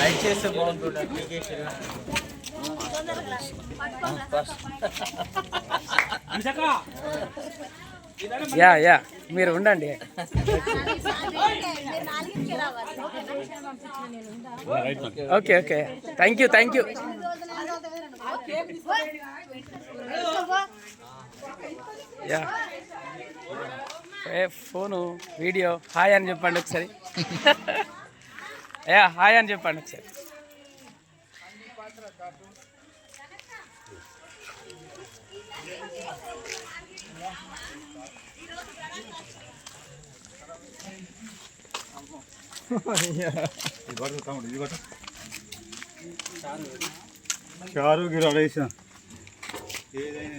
Like చేస్తే బాగుంటుంది application. Yeah yeah మీరు ఉండండి. Okay okay. Thank you thank you yeah. A phone video hi అని చెప్పండి ఒకసారి. ఏ హాయ్ అని చెప్పండి ఒకసారి. చారు గిరాడేసా ఏదైనా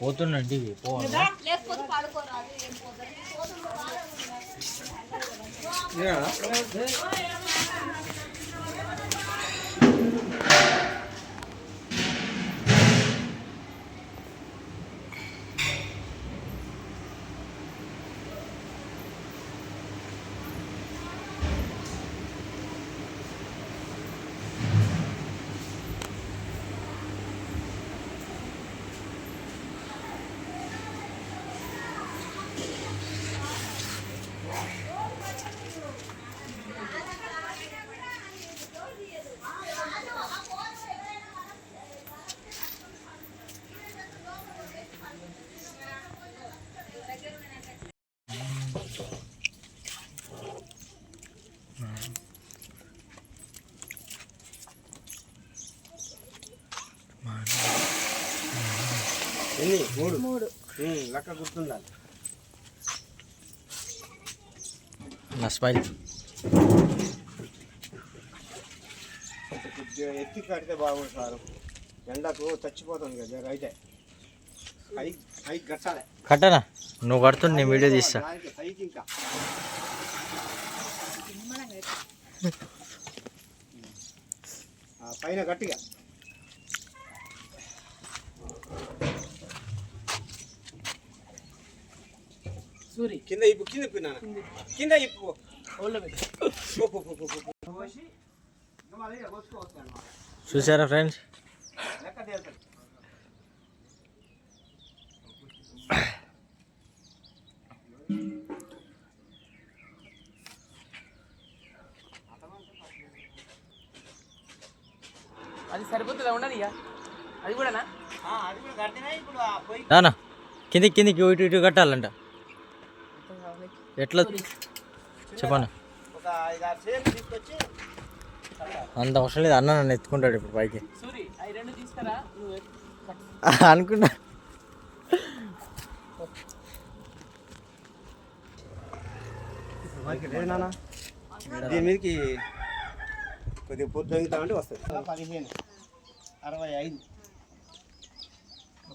పోతుండండి పోవాలి? ఎన్ని? మూడు. మూడు. లెక్క గుర్తుండాలి. నా స్మైల్. కొద్దిగా ఎత్తి కడితే బాగుంది సార్. ఎండకు చచ్చిపోతుంది కదా రైతే హై హై కట్టాలి. కట్టనా? నువ్వు కడుతుండు నేను వీడియో తీస్తా. పైన గట్టిగా సూరి కింద ఇప్పు కింద ఇప్పు నాన్న కింద ఇప్పు. చూసారా ఫ్రెండ్స్? అది సరిపోతుందా ఉండదు ఇక? అది కూడానా? ఆ, అది కూడా కట్టినా ఇప్పుడు కిందికి ఇటు ఇటు కట్టాలంట. ఎట్లా తీసుకొచ్చి అంత అవసరం లేదు అన్న నన్ను ఎత్తుకుంటాడు ఇప్పుడు పైకి. అనుకున్నా. దీని మీదకి కొద్దిగా పొద్దు దొంగతామంటే వస్తుంది. పదిహేను అరవై ఐదు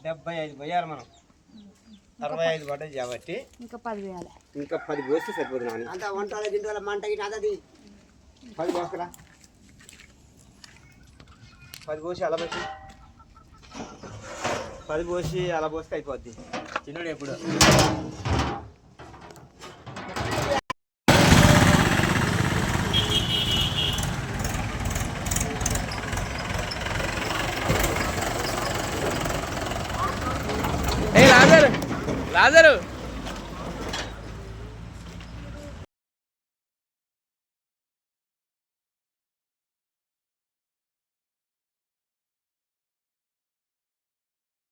డెబ్బై ఐదు పోయారు మనం. అరవై ఐదు పడ్డది కాబట్టి. ఇంకా పది వేయాలి. ఇంకా పది పోస్తే సరిపోతుంది అంత గింటల మంట అదది పది పోసరా పది పోసి అలా పోసి. పది పోసి అలా పోస్తే అయిపోద్ది. చిన్నుడు ఎప్పుడు. లాజరు రాజరు.